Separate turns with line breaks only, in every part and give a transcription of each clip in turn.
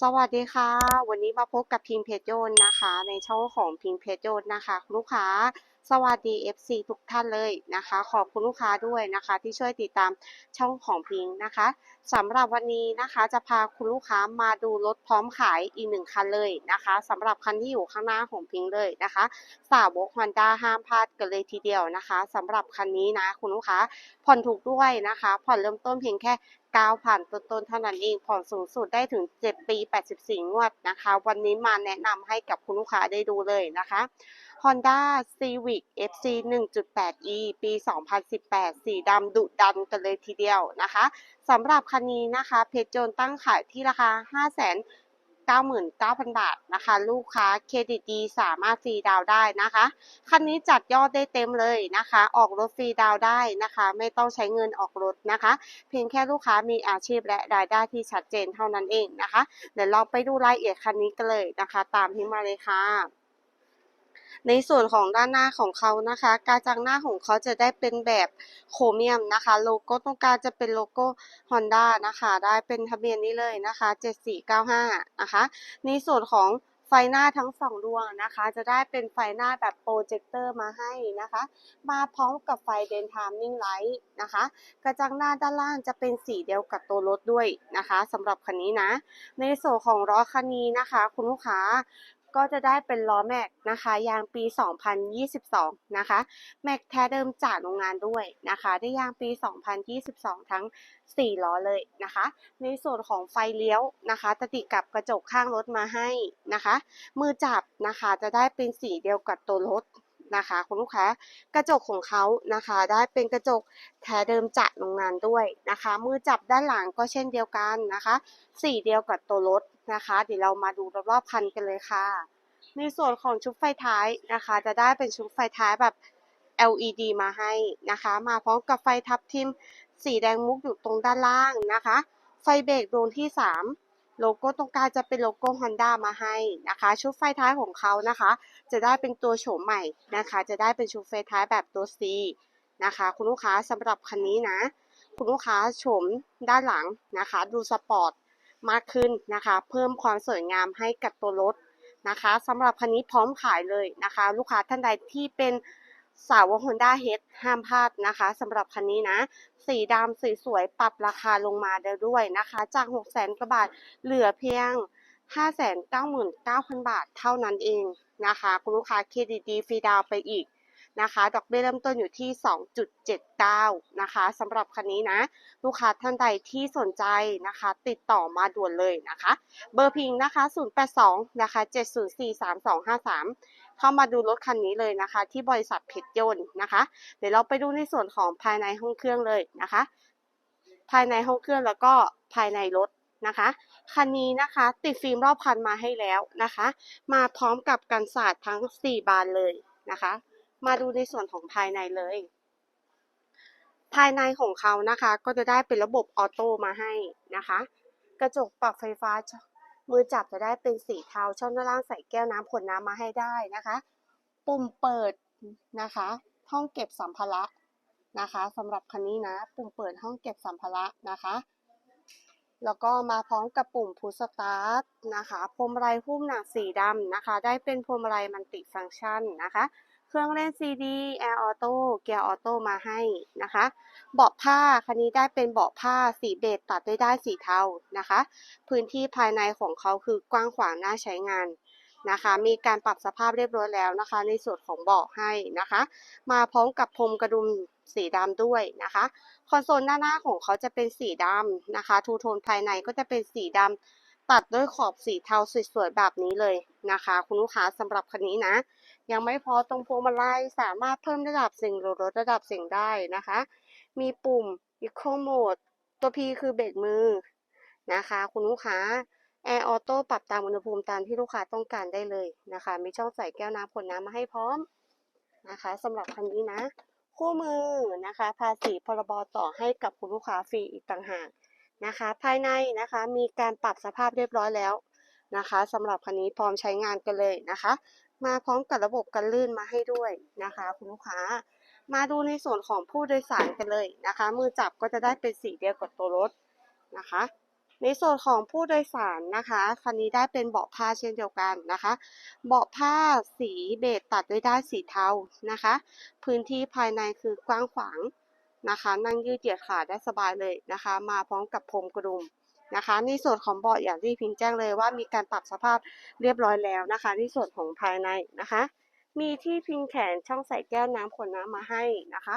สวัสดีค่ะ วันนี้มาพบกับพิมเพจโยนนะคะ ในช่องของพิมเพจโยนนะคะคุณลูกค้า สวัสดี FC ทุกท่านเลยนะคะ ขอบคุณลูกค้าด้วยนะคะ ที่ช่วยติดตามช่องของพิงนะคะสำหรับวันนี้นะคะจะพาคุณลูกค้ามาดูรถพร้อมขายอีกหนึ่งคันเลยนะคะสำหรับคันที่อยู่ข้างหน้าของพิงเลยนะคะ สาวกฮอนด้าห้ามพลาดกันเลยทีเดียวนะคะสำหรับคันนี้นะคุณลูกค้าผ่อนถูกด้วยนะคะ ผ่อนเริ่มต้นเพียงแค่9,000ต้นๆเท่านั้นเอง ผ่อนสูงสุดได้ถึง 7 ปี 84 งวดนะคะ วันนี้มาแนะนำให้กับคุณลูกค้าได้ดูเลยนะคะ Honda Civic FC 1.8e ปี 2018 สีดำดุดันกันเลยทีเดียวนะคะสำหรับคันนี้นะคะเพจโจนตั้งขายที่ราคา599,000 บาทนะคะ ลูกค้าเครดิตดีสามารถฟรีดาวได้นะคะ คันนี้จัดยอดได้เต็มเลยนะคะ ออกรถฟรีดาวได้นะคะ ไม่ต้องใช้เงินออกรถนะคะ เพียงแค่ลูกค้ามีอาชีพและรายได้ที่ชัดเจนเท่านั้นเองนะคะ เดี๋ยวเราไปดูรายละเอียดคันนี้กันเลยนะคะ ตามที่มาเลยค่ะ ในส่วนของด้านหน้าของเขานะคะ การจังหน้าของเขาจะได้เป็นแบบโครเมียมนะคะ โลโก้ตรงกลางจะเป็นโลโก้ Honda นะคะ ได้เป็นทะเบียนนี้เลยนะคะ 7495 นะคะ ในส่วนของไฟหน้าทั้งสองดวงนะคะ จะได้เป็นไฟหน้าแบบโปรเจคเตอร์มาให้นะคะ มาพร้อมกับไฟเดนทามมิ่งไลท์นะคะ กระจังหน้าด้านล่างจะเป็นสีเดียวกับตัวรถด้วยนะคะสำหรับคันนี้นะ ในส่วนของล้อคันนี้นะคะ คุณลูกค้า ก็จะได้เป็นล้อแม็กนะคะ ยางปี 2022 นะคะ แม็กแท้เดิมจากโรงงานด้วยนะคะ ได้ยางปี 2022 ทั้ง 4 ล้อเลยนะคะ ในส่วนของไฟเลี้ยวนะคะจะติดกับกระจกข้างรถมาให้นะคะ มือจับนะคะจะได้เป็นสีเดียวกับตัวรถ นะคะ คุณลูกค้ากระจกของเขานะคะ ได้เป็นกระจกแท้เดิมจากโรงงานด้วยนะคะ มือจับด้านหลังก็เช่นเดียวกันนะคะ สีเดียวกับตัวรถนะคะ เดี๋ยวเรามาดูรอบๆคันกันเลยค่ะ ในส่วนของชุดไฟท้ายนะคะ จะได้เป็นชุดไฟท้ายแบบ LED มาให้นะคะ มาพร้อมกับไฟทับทิมสีแดงมุกอยู่ตรงด้านล่างนะคะ ไฟเบรกดวงที่ 3 โลโก้ตรงกลางจะเป็นโลโก้ Honda มาให้นะคะ ชุดไฟท้ายของเขานะคะ จะได้เป็นตัวโฉมใหม่นะคะ จะได้เป็นชุดไฟท้ายแบบตัว C นะคะ คุณลูกค้าสำหรับคันนี้นะ คุณลูกค้าโฉมด้านหลังนะคะ ดูสปอร์ตมากขึ้นนะคะ เพิ่มความสวยงามให้กับตัวรถนะคะสำหรับคันนี้พร้อมขายเลยนะคะ ลูกค้าท่านใดที่เป็น สาวก Honda H ห้ามพลาดนะคะสำหรับคันนี้นะ สีดำสีสวยปรับราคาลงมาได้ด้วยนะคะ จาก 6 0 0 0 0 0กว่าบาทเหลือเพียง 599,000 บาทเท่านั้นเองนะคะ คุณลูกค้าเครดิตดีฟรีดาวไปอีกนะคะ ดอกเบี้ยเริ่มต้นอยู่ที่ 2.79 นะคะสำหรับคันนี้นะ ลูกค้าท่านใดที่สนใจนะคะ ติดต่อมาด่วนเลยนะคะ เบอร์พิงนะคะ 082 นะคะ 7043253 เข้ามาดูรถคันนี้เลยนะคะ ที่บริษัทเพชรยนต์นะคะ เดี๋ยวเราไปดูในส่วนของภายในห้องเครื่องเลยนะคะ ภายในห้องเครื่องแล้วก็ภายในรถนะคะคันนี้นะคะ ติดฟิล์มรอบคันมาให้แล้วนะคะ มาพร้อมกับกันศาสตร์ทั้ง 4 บานเลยนะคะ มาดูในส่วนของภายในเลย ภายในของเขานะคะ ก็จะได้เป็นระบบออโต้มาให้นะคะ กระจกปรับไฟฟ้า มือจับจะได้เป็นสีเทาช่องด้านล่างใส่แก้วน้ำขวดน้ำมาให้ได้นะคะ ปุ่มเปิดนะคะห้องเก็บสัมภาระนะคะสำหรับคันนี้นะ ปุ่มเปิดห้องเก็บสัมภาระนะคะแล้วก็มาพร้อมกับปุ่มพุชสตาร์ทนะคะ พวงมาลัยหุ้มหนังสีดำนะคะ ได้เป็นพวงมาลัยมัลติฟังก์ชันนะคะ เครื่องเล่น CD Air Auto เกียร์ออโต้มาให้นะคะ เบาะผ้าคันนี้ได้เป็นเบาะผ้าสีเบจตัดด้วยได้ายสีเทานะคะ พื้นที่ภายในของเขาคือกว้างขวางน่าใช้งานนะคะ มีการปรับสภาพเรียบร้อยแล้วนะคะ ในส่วนของเบาะให้นะคะ มาพร้อมกับพรมกระดุมสีดำด้วยนะคะ คอนโซลด้าหน้าของเขาจะเป็นสีดำนะคะ ทูโทนภายในก็จะเป็นสีดำตัดด้วยขอบสีเทาสวยๆแบบนี้เลยนะคะ คุณลูกค้าสำหรับคันนี้นะ ยังไม่พอตรงพวงมาลัยสามารถเพิ่มระดับเสียงหรือลดระดับเสียงได้นะคะ มีปุ่ม Eco Mode ตัว P คือเบรกมือนะคะ คุณลูกค้า Air Auto ปรับตามอุณหภูมิตามที่ลูกค้าต้องการได้เลยนะคะ มีช่องใส่แก้วน้ำขวดน้ำมาให้พร้อมนะคะสำหรับคันนี้นะ คู่มือนะคะ ภาษีพรบต่อให้กับคุณลูกค้าฟรีอีกต่างหากนะคะ ภายในนะคะมีการปรับสภาพเรียบร้อยแล้วนะคะสำหรับคันนี้พร้อมใช้งานกันเลยนะคะ มาพร้อมกับระบบกันลื่นมาให้ด้วยนะคะ คุณลูกค้า มาดูในส่วนของผู้โดยสารกันเลยนะคะ มือจับก็จะได้เป็นสีเดียวกับตัวรถนะคะ ในส่วนของผู้โดยสารนะคะคันนี้ได้เป็นเบาะผ้าเช่นเดียวกันนะคะ เบาะผ้าสีเบจตัดด้วยด้านสีเทานะคะ พื้นที่ภายในคือกว้างขวางนะคะ นั่งยืดเหยียดขาได้สบายเลยนะคะ มาพร้อมกับพรมกระดุม นะคะ ในส่วนของเบาะอย่างที่พิงแจ้งเลยว่ามีการปรับสภาพเรียบร้อยแล้วนะคะ ในส่วนของภายในนะคะ มีที่พิงแขนช่องใส่แก้วน้ำขวดน้ำมาให้นะคะ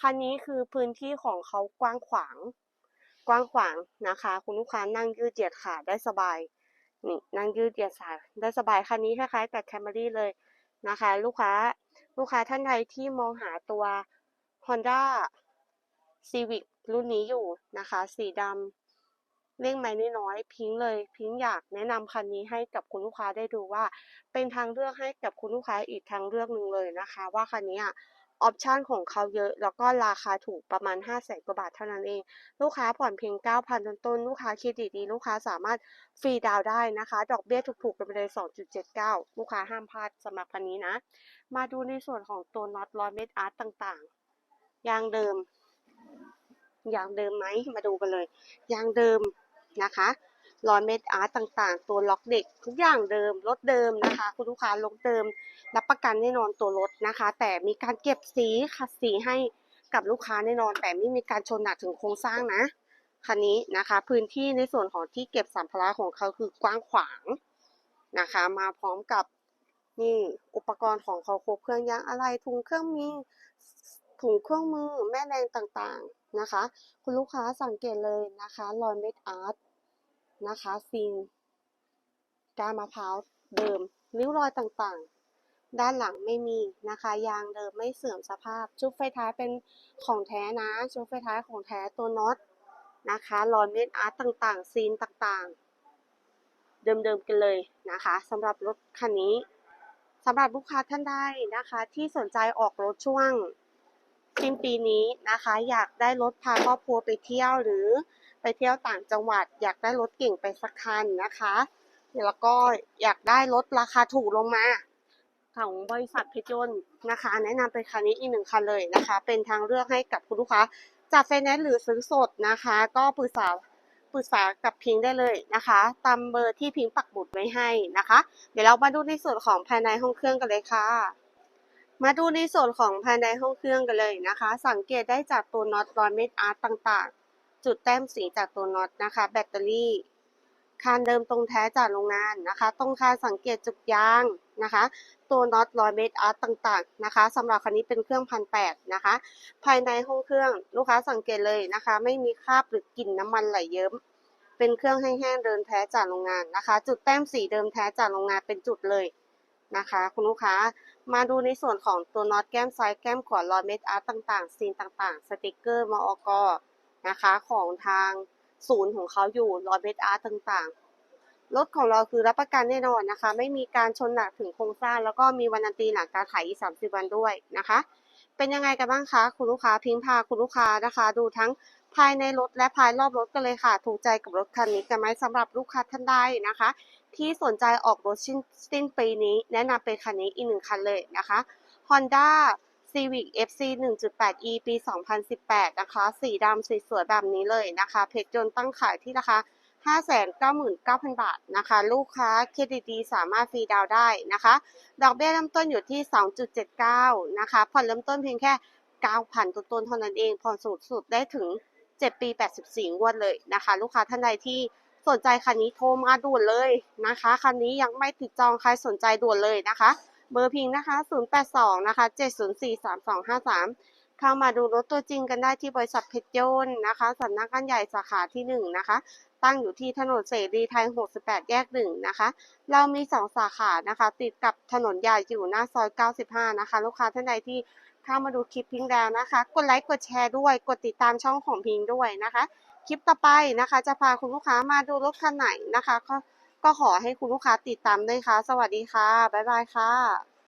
คันนี้คือพื้นที่ของเขากว้างขวาง กว้างขวางนะคะ คุณลูกค้านั่งยืดเหยียดขาได้สบายนี่นั่งยืดเหยียดขาได้สบายคันนี้คล้ายๆกับแคมรี่เลยนะคะ ลูกค้าลูกค้าท่านใดที่มองหาตัว Honda Civic รุ่นนี้อยู่นะคะ สีดำ เร่งไม่น้อยๆพิงเลยพิงอยากแนะนำคันนี้ให้กับคุณลูกค้าได้ดูว่า เป็นทางเลือกให้กับคุณลูกค้าอีกทางเลือกหนึ่งเลยนะคะ ว่าคันนี้ออปชันของเขาเยอะ แล้วก็ราคาถูกประมาณ 5 0 0แสนกว่าบาทเท่านั้นเอง ลูกค้าผ่อนเพียง 9,000ต้นๆลูกค้าเครดิตดี ลูกค้าสามารถฟรีดาวได้นะคะ ดอกเบี้ยถูกๆกันไปเลย 2.79 ลูกค้าห้ามพลาดสำหรับคันนี้นะ มาดูในส่วนของตัวน็อตร้อยเมตรอาร์ตต่างๆ ยางเดิม ยางเดิมไหมมาดูกันเลย ยางเดิม นะคะรอยเมตรอาร์ตต่างๆ ตัวล็อกเด็กทุกอย่างเดิมรถเดิมนะคะ คุณลูกค้ารถเดิม รับประกันแน่นอนตัวรถนะคะ แต่มีการเก็บสีขัดสีให้กับลูกค้าแน่นอน แต่ไม่มีการชนหนักถึงโครงสร้างนะคันนี้นะคะ พื้นที่ในส่วนของที่เก็บสัมภาระของเขาคือกว้างขวางนะคะ มาพร้อมกับนี่อุปกรณ์ของเขาครบเครื่องยางอะไรถุงเครื่องมีถุงเครื่องมือแม่แรงต่างๆนะคะ คุณลูกค้าสังเกตเลยนะคะรอยเม็ดอาร์ต นะคะซีนกามะพร้าวเดิมริ้วรอยต่างๆ ด้านหลังไม่มีนะคะ ยางเดิมไม่เสื่อมสภาพ ชุดไฟท้ายเป็นของแท้นะ ชุดไฟท้ายของแท้ตัวน็อตนะคะรอยเม็ดอาร์ตต่างๆ ซีนต่างๆ เดิมๆกันเลยนะคะสำหรับรถคันนี้สำหรับลูกค้าท่านใดนะคะ ที่สนใจออกรถช่วง สิ้นปีนี้นะคะ อยากได้รถพาครอบครัวไปเที่ยวหรือไปเที่ยวต่างจังหวัด อยากได้รถเก่งไปสักคันนะคะแล้วก็อยากได้รถราคาถูกลงมาของบริษัทเพชรยนต์นะคะ แนะนำเป็นคันนี้อีกหนึ่งคันเลยนะคะ เป็นทางเลือกให้กับคุณลูกค้าจัดไฟแนนซ์หรือซื้อสดนะคะ ก็ปรึกษาปรึกษากับพิงได้เลยนะคะ ตามเบอร์ที่พิงปักหมุดไว้ให้นะคะ เดี๋ยวเรามาดูในส่วนของภายในห้องเครื่องกันเลยค่ะ มาดูในส่วนของภายในห้องเครื่องกันเลยนะคะ สังเกตได้จากตัวน็อตรอยเม็ดอาร์ตต่างๆ จุดแต้มสีจากตัวน็อตนะคะ แบตเตอรี่ คานเดิมตรงแท้จากโรงงานนะคะ ตรงคานสังเกตจุดยางนะคะ ตัวน็อตรอยเมตรอาร์ตต่างๆนะคะสำหรับคันนี้เป็นเครื่องพันแปดนะคะ ภายในห้องเครื่องลูกค้าสังเกตเลยนะคะ ไม่มีคราบหรือกลิ่นน้ำมันไหลเยิ้มเป็นเครื่องแห้งๆเดิมแท้จากโรงงานนะคะ จุดแต้มสีเดิมแท้จากโรงงานเป็นจุดเลยนะคะ คุณลูกค้า มาดูในส่วนของตัวน็อตแก้มซ้ายแก้มขวารอยเมตรอาร์ตต่างๆ ซีนต่างๆ สติกเกอร์มอกนะคะของทางศูนย์ของเขาอยู่รอยเมตรอาร์ตต่างๆ รถของเราคือรับประกันแน่นอนนะคะ ไม่มีการชนหนักถึงโครงสร้าง แล้วก็มีวันนันตีหลังการขายอีก30วันด้วยนะคะ เป็นยังไงกันบ้างคะคุณลูกค้าพิงพาคุณลูกค้านะคะ ดูทั้งภายในรถและภายรอบรถกันเลยค่ะ ถูกใจกับรถคันนี้กันไหมสำหรับลูกค้าท่านใดนะคะ ที่สนใจออกรถสิ้นสิ้นปีนี้ แนะนำเป็นคันนี้อีกหนึ่งคันเลยนะคะ Honda Civic FC 1.8e ปี 2018 นะคะ สีดำสวยๆแบบนี้เลยนะคะ เพชรยนต์ตั้งขายที่ราคา599,000 บาทนะคะ ลูกค้าเครดิตดีสามารถฟรีดาวได้นะคะ ดอกเบี้ยเริ่มต้นอยู่ที่ 2.79 นะคะ ผ่อนเริ่มต้นเพียงแค่ 9,000ต้นๆเท่านั้นเอง ผ่อนสูงสุดได้ถึง 7 ปี 84 งวดเลยนะคะ ลูกค้าท่านใดที่ สนใจคันนี้โทรมาด่วนเลยนะคะ คันนี้ยังไม่ติดจองใครสนใจด่วนเลยนะคะ เบอร์พิงนะคะ 082 นะคะ 704 3253 เข้ามาดูรถตัวจริงกันได้ที่บริษัทเพชรยนต์นะคะสำนักงานใหญ่สาขาที่ 1 นะคะ ตั้งอยู่ที่ถนนเสรีไทย 68 แยก 1 นะคะ เรามี 2 สาขานะคะ ติดกับถนนใหญ่อยู่หน้าซอย 95 นะคะ ลูกค้าท่านใดที่เข้ามาดูคลิปพิงแล้วนะคะ กดไลค์กดแชร์ด้วย กดติดตามช่องของพิงด้วยนะคะ คลิปต่อไปนะคะ จะพาคุณลูกค้ามาดูรถคันไหนนะคะ ก็ก็ขอให้คุณลูกค้าติดตามด้วยค่ะ สวัสดีค่ะ บ๊ายบายค่ะ